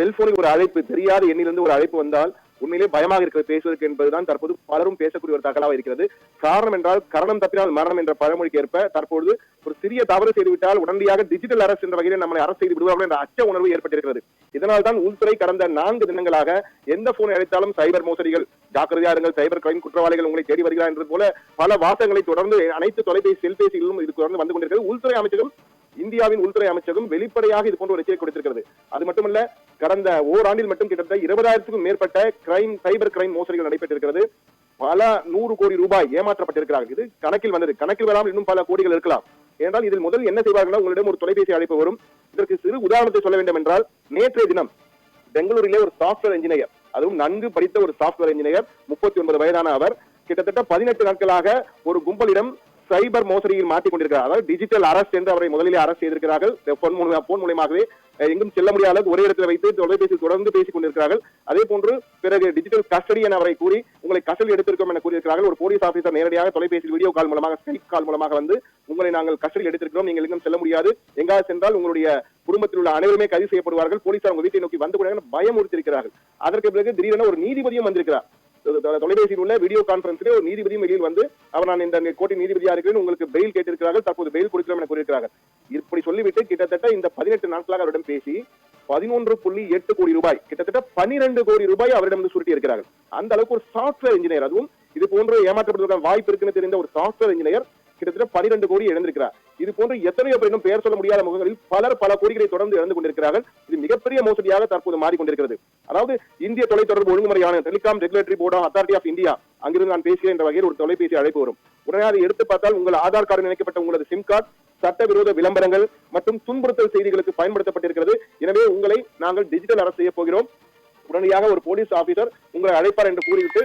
செல்போனில் ஒரு அழைப்பு தெரியாத எண்ணிலிருந்து ஒரு அழைப்பு வந்தால் உண்மையிலே பயமாக இருக்கிறது. பேசுவதற்கு என்பதுதான் தற்போது பலரும் பேசக்கூடிய ஒரு தகவலாக இருக்கிறது. காரணம் என்றால் கரணம் தப்பினால் மரணம் என்ற பழமொழிக்கு ஏற்ப தற்பொழுது ஒரு சிறிய தவறு செய்துவிட்டால் உடனடியாக டிஜிட்டல் அரசு என்ற வகையில் நம்மளை அரசு செய்து விடுவார்கள் என்ற அச்ச உணர்வு ஏற்பட்டிருக்கிறது. இதனால் தான் உள்துறை கடந்த நான்கு தினங்களாக எந்த போனை அழைத்தாலும் சைபர் மோசடிகள் ஜாக்கிரதையா இருங்கள் சைபர் கிரைம் குற்றவாளிகள் உங்களை தேடி வருகிறார் என்பது போல பல வாசகங்களை தொடர்ந்து அனைத்து தொலைபேசி செல்பேசிகளிலும் இது தொடர்ந்து வந்து கொண்டிருக்கிறது. உள்துறை அமைச்சகம் இந்தியாவின் உள்துறை அமைச்சகம் வெளிப்படையாக இது போன்ற ஒரு எச்சரிக்கை கொடுத்திருக்கிறது. அது மட்டுமல்ல கடந்த ஓராண்டில் மட்டும் கிட்டத்தட்ட இருபதாயிரத்துக்கும் மேற்பட்ட கிரைம் சைபர் கிரைம் மோசடிகள் நடைபெற்றிருக்கிறது. பல நூறு கோடி ரூபாய் ஏமாற்றப்பட்டிருக்கிறார்கள் இது கணக்கில் வந்தது. கணக்கில் வராமல் இன்னும் பல கோடிகள் இருக்கலாம். ஏனென்றால் இதில் முதல் என்ன செய்வார்கள் உங்களிடம் ஒரு தொலைபேசி அழைப்பு வரும். இதற்கு சிறு உதாரணத்தை சொல்ல வேண்டும் என்றால் நேற்றைய தினம் பெங்களூரிலே ஒரு சாஃப்ட்வேர் இன்ஜினியர் அதுவும் நன்கு படித்த ஒரு சாஃப்ட்வேர் இன்ஜினியர் முப்பத்தி ஒன்பது வயதான அவர் கிட்டத்தட்ட பதினெட்டு நாட்களாக ஒரு கும்பலிடம் சைபர் மோசடியில் மாட்டிக் கொண்டிருக்கிறார் அதாவது டிஜிட்டல் அரஸ்ட் என்று அவரை முதலிலே அரஸ்ட் செய்திருக்கிறார்கள். போன் மூலமா- மூலமாகவே எங்கும் செல்ல முடியாத அளவுக்கு ஒரே இடத்துல வைத்து தொலைபேசியில் தொடர்ந்து பேசிக் கொண்டிருக்கிறார்கள். அதே போன்று பிறகு டிஜிட்டல் கஸ்டடி என அவரை கூறி உங்களை கஸ்டடி எடுத்திருக்கோம் என கூறியிருக்கிறார்கள். ஒரு போலீஸ் ஆபீசர் நேரடியாக தொலைபேசியில் வீடியோ கால் மூலமாக ஸ்கைப் கால் மூலமாக வந்து உங்களை நாங்கள் கஸ்டடி எடுத்திருக்கிறோம். நீங்கள் எங்கும் செல்ல முடியாது. எங்காவது சென்றால் உங்களுடைய குடும்பத்தில் உள்ள அனைவருமே கைது செய்யப்படுவார்கள். போலீசார் உங்க வீட்டை நோக்கி வந்து கூட பயமுறுத்திருக்கிறார்கள் அதற்கு பிறகு திடீரென ஒரு நீதிபதியும் வந்திருக்கிறார். தொலைபேசியில் உள்ள வீடியோ கான்பரன்ஸிலே ஒரு நீதிபதியும் வெளியில் வந்து அவர் நான் இந்த கோட்டை நீதிபதியா இருக்கிறேன் உங்களுக்கு பெயில் கேட்டிருக்கிறார்கள் தற்போது பெயில் கொடுக்கலாம் என கூறியிருக்கிறார்கள். இப்படி சொல்லிவிட்டு கிட்டத்தட்ட இந்த பதினெட்டு நாட்களாக அவரிடம் பேசி பதினொன்று புள்ளி எட்டு கோடி ரூபாய் கிட்டத்தட்ட பனிரெண்டு கோடி ரூபாய் அவரிடம் வந்து சுருட்டி இருக்கிறார்கள் அந்த அளவுக்கு ஒரு சாஃப்ட்வேர் இன்ஜினியர் அதுவும் இது போன்ற ஏமாற்றப்படுவதற்கான வாய்ப்பு இருக்குன்னு தெரிந்த ஒரு சாஃப்ட்வேர் இன்ஜினியர் கிட்டத்தட்ட பனிரெண்டு கோடி இழந்திருக்கிறார். இது போன்று எத்தனையோ பேர் இன்னும் பெயர் சொல்ல முடியாத முகங்களில் பலர் பல கோடிகளை தொடர்ந்து இழந்து கொண்டிருக்கிறார்கள். இது மிகப்பெரிய மோசடியாக தற்போது மாறிக்கொண்டிருக்கிறது. அதாவது இந்திய தொலைத்தொடர்பு ஒழுங்குமுறையான telecom regulatory board of authority of India அங்கிருந்து நான் பேசுகிறேன் என்ற வகையில் ஒரு தொலைபேசி அழைப்பு வரும். உடனே அதை எடுத்து பார்த்தால் உங்கள் ஆதார் கார்டு இணைக்கப்பட்ட உங்களது சிம் கார்டு சட்டவிரோத விளம்பரங்கள் மற்றும் துன்புறுத்தல் செய்திகளுக்கு பயன்படுத்தப்பட்டிருக்கிறது. எனவே உங்களை நாங்கள் டிஜிட்டல் அரசு செய்ய போகிறோம். உடனடியாக ஒரு போலீஸ் ஆபீசர் உங்களை அழைப்பார் என்று கூறிவிட்டு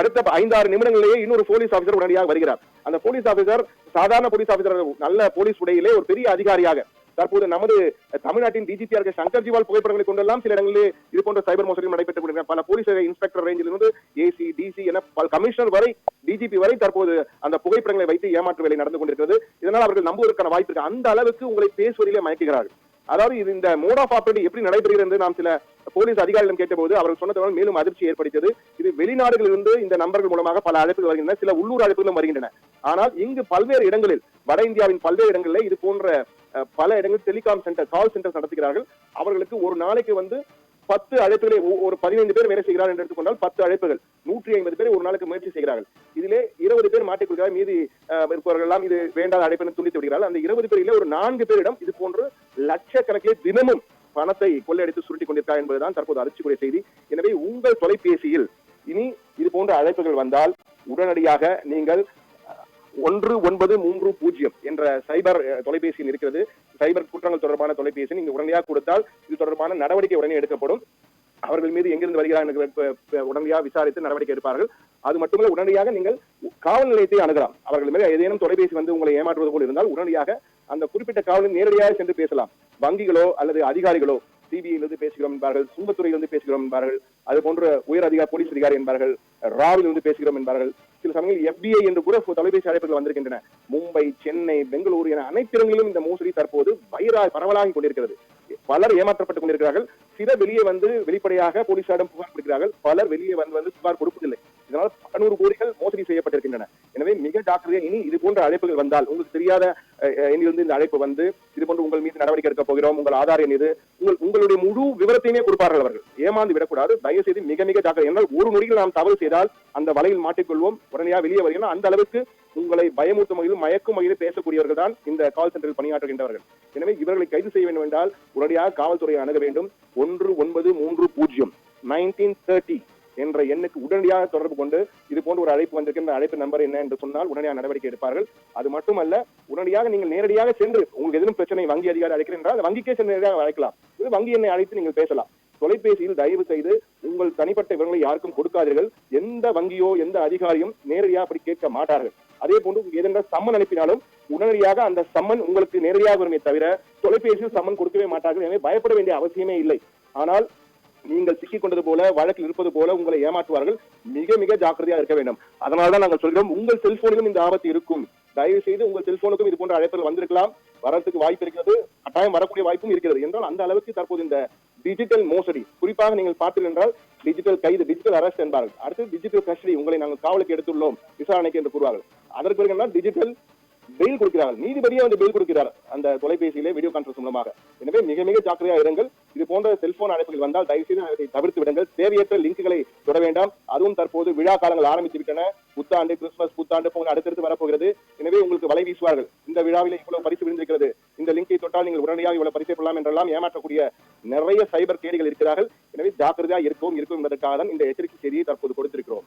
அடுத்த ஐந்தாறு நிமிடங்களிலேயே இன்னொரு போலீஸ் ஆபீசர் உடனடியாக வருகிறார். அந்த போலீஸ் ஆபீசர் சாதாரண போலீஸ் ஆபீசர் நல்ல போலீஸ் உடையிலே ஒரு பெரிய அதிகாரியாக தற்போது நமது தமிழ்நாட்டின் டிஜிபி இருக்க சங்கர் ஜிவால் புகைப்படங்களை கொண்டெல்லாம் சில இடங்களில் இது போன்ற சைபர் மோசடி நடைபெற்றுக் கொண்டிருக்கின்றன. பல போலீஸ் இன்ஸ்பெக்டர் ரேஞ்சில் இருந்து ஏசி டிசி என பல கமிஷனர் வரை டிஜிபி வரை தற்போது அந்த புகைப்படங்களை வைத்து ஏமாற்று வேலை நடந்து கொண்டிருக்கிறது. இதனால் அவர்கள் நம்புவதற்கான வாய்ப்பு இருக்கு. அந்த அளவுக்கு உங்களை பேசுவதிலே மயக்குகிறார்கள். அதாவது இது இந்த மோட் ஆஃப் ஆப்ரேட்டிங் எப்படி நடைபெறுகிறது என்று நாம் சில போலீஸ் அதிகாரிகளிடம் கேட்டபோது அவர்கள் சொன்னதுடன் மேலும் அதிர்ச்சி ஏற்படுத்தியது. இது வெளிநாடுகளிலிருந்து இந்த நம்பர்கள் மூலமாக பல அழைப்புகள் வருகின்றன. சில உள்ளூர் அழைப்புகளும் வருகின்றன. ஆனால் இங்கு பல்வேறு இடங்களில் வட இந்தியாவின் பல்வேறு இடங்களில் இது போன்ற பல இடங்களில் டெலிகாம் சென்டர் கால் சென்டர் நடத்துகிறார்கள். அவர்களுக்கு ஒரு நாளைக்கு வந்து பத்து அழைப்புகளை ஒரு பதினைந்து பேர் வேலை செய்கிறார் என்று எடுத்துக்கொண்டால் பத்து அழைப்புகள் நூற்றி ஐம்பது பேர் ஒரு நாளுக்கு முயற்சி செய்கிறார்கள். இதிலே இருபது பேர் மாட்டிக் கொள்கிறார் மீதி இருப்பவர்கள் எல்லாம் இது வேண்டாத அழைப்பு என்று துண்டித்து விடுகிறார்கள். அந்த இருபது பேரிலே ஒரு நான்கு பேரிடம் இது போன்று லட்சக்கணக்கிலே தினமும் பணத்தை கொள்ளையடித்து சுருட்டி கொண்டிருக்கிறார் என்பதுதான் தற்போது அதிர்ச்சிக்குரிய செய்தி. எனவே உங்கள் தொலைபேசியில் இனி இது போன்ற அழைப்புகள் வந்தால் உடனடியாக நீங்கள் ஒன்று ஒன்பது மூன்று பூஜ்ஜியம் என்ற சைபர் தொலைபேசியில் இருக்கிறது. சைபர் குற்றங்கள் தொடர்பான தொலைபேசி நீங்க உடனடியாக கொடுத்தால் இது தொடர்பான நடவடிக்கை உடனே எடுக்கப்படும். அவர்கள் மீது எங்கிருந்து வருகிறார் என்று உடனடியாக விசாரித்து நடவடிக்கை எடுப்பார்கள். அது மட்டுமல்ல உடனடியாக நீங்கள் காவல் நிலையத்தை அணுகலாம். அவர்கள் மேலே ஏதேனும் தொலைபேசி வந்து உங்களை ஏமாற்றுவது போல் இருந்தால் உடனடியாக அந்த குறிப்பிட்ட காவலில் நேரடியாக சென்று பேசலாம். வங்கிகளோ அல்லது அதிகாரிகளோ சிபிஐயிலிருந்து பேசுகிறோம் என்பார்கள் சுங்கத்துறையிலிருந்து பேசுகிறோம் என்பார்கள் அது போன்ற உயர் அதிகாரி போலீஸ் அதிகாரி என்பார்கள் ராவிலிருந்து பேசுகிறோம் என்பார்கள். சில சமயங்கள் எஃபிஐ என்று கூட தொலைபேசி அழைப்புகள் வந்திருக்கின்றன. மும்பை சென்னை பெங்களூரு என அனைத்து இடங்களிலும் இந்த மோசடி தற்போது வைரா பரவலாகி கொண்டிருக்கிறது. பலர் ஏமாற்றப்பட்டுக் கொண்டிருக்கிறார்கள். சில வெளியே வந்து வெளிப்படையாக போலீசாரிடம் புகார் கொடுக்கிறார்கள். பலர் வெளியே வந்து வந்து புகார் கொடுப்பதில்லை. இதனால் பல கோடிகள் மோசடி செய்யப்பட்டிருக்கின்றன. எனவே மிக ஜாக்கிரதையா இனி இது போன்ற அழைப்புகள் வந்தால் உங்களுக்கு தெரியாத அஹ், எண்ணிலிருந்து இந்த அழைப்பு வந்து இது போன்று உங்கள் மீது நடவடிக்கை எடுக்க போகிறோம். உங்கள் ஆதார் எண் இது. உங்கள் உங்களுடைய முழு விவரத்தையுமே கொடுப்பார்கள் அவர்கள். ஏமாந்து விடக்கூடாது. தயவு செய்து மிக மிக ஜாக்கிரதை. என்றால் ஒரு நொடியில் நாம் தவறு செய்தால் அந்த வலையில் மாட்டிக்கொள்வோம். உடனடியாக வெளியே வருகிறோம். அந்த அளவுக்கு உங்களை பயமூட்டும் வகையிலும் மயக்கும் வகையிலும் பேசக்கூடியவர்கள் தான் இந்த கால் சென்டரில் பணியாற்றுகின்றவர்கள். எனவே இவர்களை கைது செய்ய வேண்டும் என்றால் உடனடியாக காவல்துறையை அணுக வேண்டும். ஒன்று ஒன்பது மூன்று பூஜ்ஜியம். நைன்டீன் தேர்ட்டி என்ற எண்ணுக்கு உடனடியாக தொடர்பு கொண்டு இது போன்ற ஒரு அழைப்பு வந்திருக்கின்ற அழைப்பு நம்பர் என்ன என்று சொன்னால் உடனடியாக நடவடிக்கை எடுப்பார்கள். அது மட்டுமல்ல உடனடியாக நீங்கள் நேரடியாக சென்று உங்களுக்கு எதுவும் பிரச்சனை வங்கி அதிகாரி அழைக்கிறேன் என்றால் வங்கிக்கே சென்று நேரடியாக அழைக்கலாம். இது வங்கி என்னை அழைத்து நீங்கள் பேசலாம். தொலைபேசியில் தயவு செய்து உங்கள் தனிப்பட்ட விவரங்களை யாருக்கும் கொடுக்காதீர்கள். எந்த வங்கியோ எந்த அதிகாரியும் நேரடியாக அப்படி கேட்க மாட்டார்கள். அதே போன்று ஏதென்ற சம்மன் அனுப்பினாலும் உடனடியாக அந்த சம்மன் உங்களுக்கு நேரடியாக வருமே தவிர தொலைபேசியில் சம்மன் கொடுக்கவே மாட்டார்கள். எனவே பயப்பட வேண்டிய அவசியமே இல்லை. ஆனால் நீங்கள் சிக்கிக் கொண்டது போல வழக்கில் இருப்பது போல உங்களை ஏமாற்றுவார்கள். மிக மிக ஜாக்கிரதையா இருக்க வேண்டும். அதனால்தான் நாங்கள் சொல்கிறோம் உங்கள் செல்போனிலும் இந்த ஆபத்து இருக்கும். தயவு செய்து உங்கள் செல்போனுக்கும் இது போன்ற அழைப்புகள் வந்திருக்கலாம். வரதுக்கு வாய்ப்பு இருக்கிறது. கட்டாயம் வரக்கூடிய வாய்ப்பும் இருக்கிறது. என்றால் அந்த அளவுக்கு தற்போது இந்த டிஜிட்டல் மோசடி. குறிப்பாக நீங்கள் பார்த்தீர்கள் என்றால் டிஜிட்டல் கைது டிஜிட்டல் அரெஸ்ட் என்பார்கள். அடுத்து டிஜிட்டல் கஸ்டடி உங்களை நாங்கள் காவலுக்கு எடுத்துள்ளோம் விசாரணைக்கு என்று கூறுவார்கள். அதற்கு பிறகு டிஜிட்டல் பெயில் கொடுக்கிறார்கள். நீதிபதியே வந்து பெயில் கொடுக்கிறார் அந்த தொலைபேசியிலே வீடியோ கான்பரன்ஸ் மூலமாக. எனவே மிக மிக ஜாக்கிரதையா இருங்கள். இது போன்ற செல்போன் அழைப்புகள் வந்தால் தயவு செய்து அதை தவிர்த்து விடுங்கள். தேவையற்ற லிங்குகளை தொட வேண்டாம். அதுவும் தற்போது விழா காலங்கள் ஆரம்பித்து விட்டன புத்தாண்டு கிறிஸ்துமஸ் புத்தாண்டு போன்ற அடுத்தடுத்து வரப்போகிறது. எனவே உங்களுக்கு வலை வீசுவார்கள். இந்த விழாவிலே இவ்வளவு பரிசு விழுந்திருக்கிறது. இந்த லிங்கை தொட்டால் நீங்கள் உடனடியாக இவ்வளவு பரிசை பெறலாம் என்றெல்லாம் ஏமாற்றக்கூடிய நிறைய சைபர் கேடிகள் இருக்கிறார்கள். எனவே ஜாக்கிரதையா இருக்கவும் இருக்கும் என்பதற்காக தான் இந்த எச்சரிக்கை செய்தியை தற்போது கொடுத்திருக்கிறோம்.